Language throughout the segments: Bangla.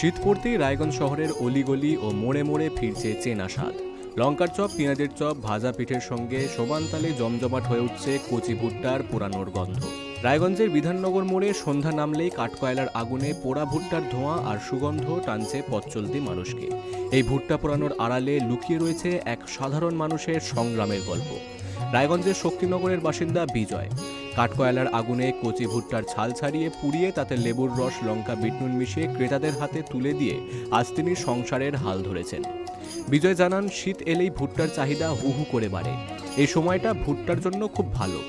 শীত পড়তেই রায়গঞ্জ শহরের অলিগলি ও মোড়ে মোড়ে ফিরছে চেনা স্বাদ। লঙ্কার চপ, পেঁয়াজের চপ, ভাজা পিঠের সঙ্গে সমান তালে জমজমাট হয়ে উঠছে কচি ভুট্টার পোড়ানোর গন্ধ। রায়গঞ্জের বিধাননগর মোড়ে সন্ধ্যা নামলেই কাঠকয়লার আগুনে পোড়া ভুট্টার ধোঁয়া আর সুগন্ধ টানছে পথ চলতি মানুষকে। এই ভুট্টা পোড়ানোর আড়ালে লুকিয়ে রয়েছে এক সাধারণ মানুষের সংগ্রামের গল্প। রায়গঞ্জের শক্তিনগরের বাসিন্দা বিজয়। কাঠকয়লার আগুনে কচি ভুট্টার ছাল ছাড়িয়ে পুড়িয়ে তাতে লেবুর রস, লঙ্কা, বিটনুন মিশিয়ে ক্রেতাদের হাতে তুলে দিয়ে আজ তিনি সংসারের হাল ধরেছেন। বিজয় জানান, শীত এলেই ভুট্টার চাহিদা হু হু করে বাড়ে। এই সময়টা ভুট্টার জন্য খুব ভালো।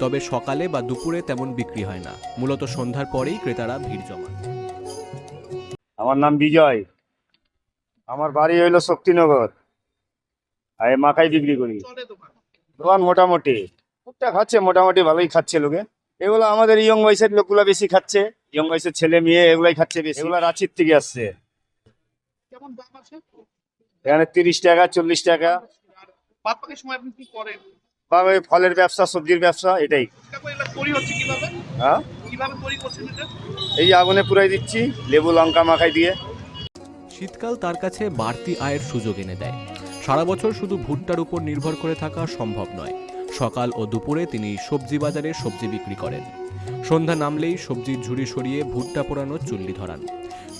তবে সকালে বা দুপুরে তেমন বিক্রি হয় না। মূলত সন্ধ্যার পরেই ক্রেতারা ভিড় জমান। আমার নাম বিজয়। আমার বাড়ি হইল শক্তিনগর। আর মাখাই বিক্রি করি। দোকান মোটামুটি। টুকটাক খাচ্ছে মোটামুটি ভালোই খাচ্ছে লোকে। এগুলো আমাদের ইয়ং বয়সের লোকগুলো বেশি খাচ্ছে ইয়ং বয়সের ছেলে মেয়ে এগুলাই খাচ্ছে বেশি। এগুলো রাঁচির থেকে আসছে। কেমন দাম আছে? এখানে তিরিশ টাকা চল্লিশ টাকা। আর বাদ বাকি সময় আপনি কি করেন? বা ফলের ব্যবসা সবজির ব্যবসা এটাই। হ্যাঁ? কীভাবে তৈরি করছেন এটা? এই আগুনে পুরাই দিচ্ছি লেবু লঙ্কা মাখাই দিয়ে। শীতকাল তার কাছে বাড়তি আয়ের সুযোগ এনে দেয়। সারা বছর শুধু ভুট্টার উপর নির্ভর করে থাকা সম্ভব নয়। সকাল ও দুপুরে তিনি সবজি বাজারে সবজি বিক্রি করেন। সন্ধ্যা নামলেই সবজির ঝুড়ি সরিয়ে ভুট্টা পোড়ানোর চুল্লি ধরান।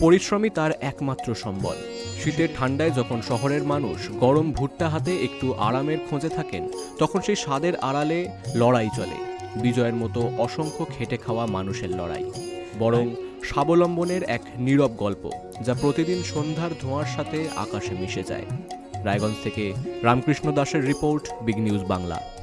পরিশ্রমী তার একমাত্র সম্বল। শীতের ঠান্ডায় যখন শহরের মানুষ গরম ভুট্টা হাতে একটু আরামের খোঁজে থাকেন, তখন সেই স্বাদের আড়ালে লড়াই চলে। বিজয়ের মতো অসংখ্য খেটে খাওয়া মানুষের লড়াই। বরং স্বাবলম্বনের এক নীরব গল্প, যা প্রতিদিন সন্ধ্যার ধোঁয়ার সাথে আকাশে মিশে যায়। রায়গঞ্জ থেকে রামকৃষ্ণ দাসের রিপোর্ট, বিগ নিউজ বাংলা।